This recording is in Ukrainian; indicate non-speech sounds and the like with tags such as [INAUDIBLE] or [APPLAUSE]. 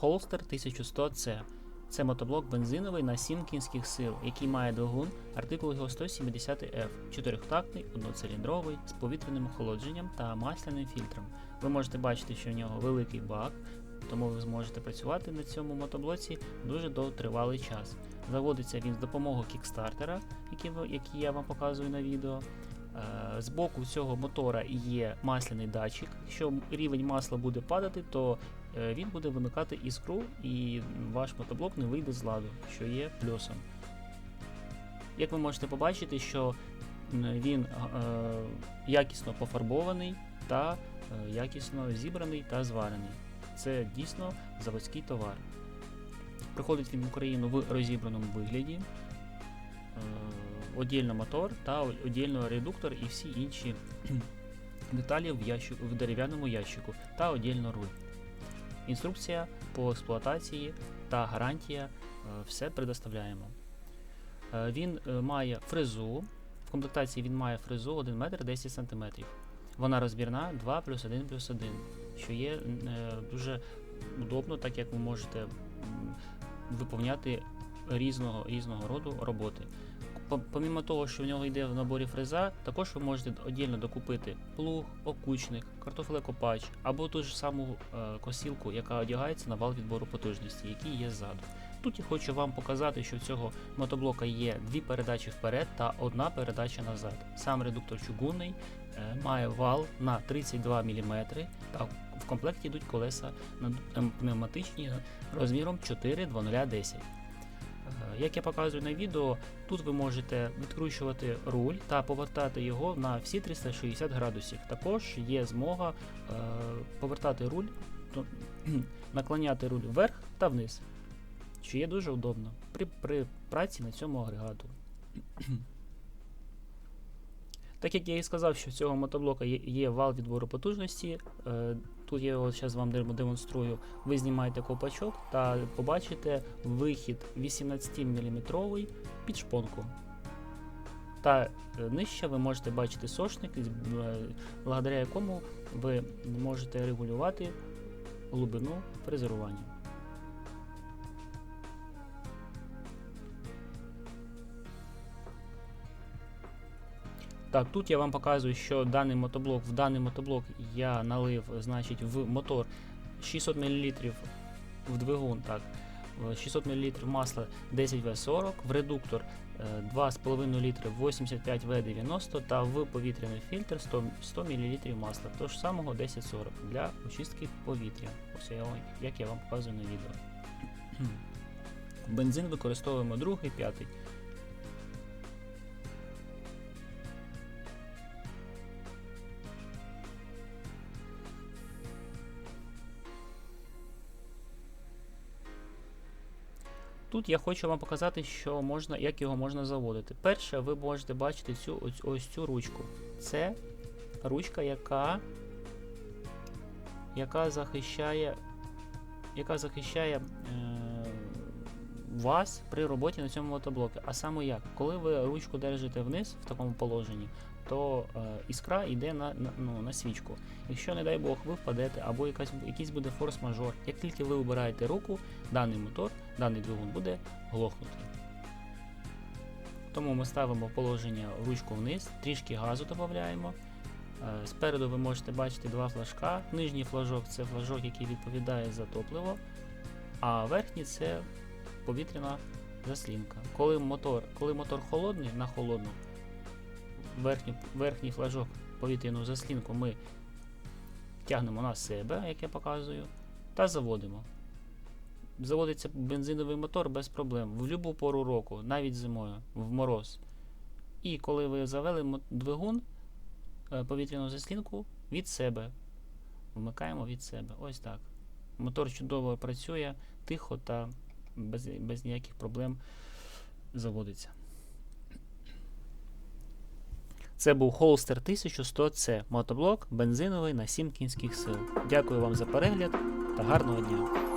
Holster 1100C. Це мотоблок бензиновий на 7 кінських сил, який має двигун, артикул його 170F, чотирьохтактний, одноциліндровий, з повітряним охолодженням та масляним фільтром. Ви можете бачити, що в нього великий бак, тому ви зможете працювати на цьому мотоблоці дуже довготривалий час. Заводиться він з допомогою кікстартера, який, я вам показую на відео. Е, З боку цього мотора є масляний датчик. Якщо рівень масла буде падати, то він буде вимикати іскру і ваш мотоблок не вийде з ладу, що є плюсом. Як ви можете побачити, що він е, якісно пофарбований та е, якісно зібраний та зварений. Це дійсно заводський товар. Приходить він в Україну в розібраному вигляді. Е, Отдільно мотор та отдільно редуктор і всі інші [CLEARS THROAT] деталі в, ящику, в дерев'яному ящику та отдільно руль. Інструкція по експлуатації та гарантія е, все предоставляємо. Е, Він е, має фрезу. В комплектації він має фрезу 1 метр 10 см. Вона розбірна 2 плюс 1 плюс 1, що є дуже удобно, так як ви можете виповняти різного, різного роду роботи. По- Помімо того, що в нього йде в наборі фреза, також ви можете віддільно докупити плуг, окучник, картофелекопач або ту ж саму е, косілку, яка одягається на вал відбору потужності, який є ззаду. Тут я хочу вам показати, що в цього мотоблока є дві передачі вперед та одна передача назад. Сам редуктор чугунний е, має вал на 32 мм та в комплекті йдуть колеса ем, пневматичні розміром 42010. Е, Як я показую на відео, тут ви можете відкручувати руль та повертати його на всі 360 градусів. Також є змога е, повертати руль, то- [CLEARS THROAT] наклоняти руль вверх та вниз, що є дуже удобно при, при праці на цьому агрегату. [CLEARS THROAT] Так як я і сказав, що в цього мотоблока є, є вал відбору потужності, е, тут я його зараз вам демонструю. Ви знімаєте копачок та побачите вихід 18-мм під шпонку. Та е, нижче ви можете бачити сошник, е, благодаря якому ви можете регулювати глибину фрезерування. Так, тут я вам показую, що даний мотоблок, в даний мотоблок я налив, значить, в мотор 600 мл в двигун, так, е, 600 мл масла 10В40, в редуктор е, 2,5 літри 85В90 та в повітряний фільтр 100, 100 мл масла, того ж самого 1040 для очистки повітря. Ось я, як я вам показую на відео. Бензин використовуємо другий, п'ятий. Тут я хочу вам показати, що можна, як його можна заводити. Перше, ви можете бачити цю ось, ось цю ручку. Це ручка, яка, яка захищає, яка захищає е, вас при роботі на цьому мотоблоку. А саме як? Коли ви ручку держите вниз в такому положенні, то е, іскра йде на, на, ну, на свічку. Якщо, не дай Бог, ви впадете або якась, якийсь буде форс-мажор, як тільки ви обираєте руку, даний мотор, даний двигун буде глохнути. Тому ми ставимо положення ручку вниз, трішки газу додаємо. Е, Спереду ви можете бачити два флажка. Нижній флажок це флажок, який відповідає за топливо, а верхній це повітряна заслінка. Коли мотор, коли мотор холодний на холодну, верхній, верхній флажок повітряну заслінку ми тягнемо на себе, як я показую, та заводимо. Заводиться бензиновий мотор без проблем в будь-яку пору року, навіть зимою, в мороз. І коли ви завели двигун, е, повітряну заслінку від себе. Вмикаємо від себе. Ось так. Мотор чудово працює, тихо та без, без ніяких проблем заводиться. Це був Holster 1100C мотоблок бензиновий на 7 кінських сил. Дякую вам за перегляд та гарного дня!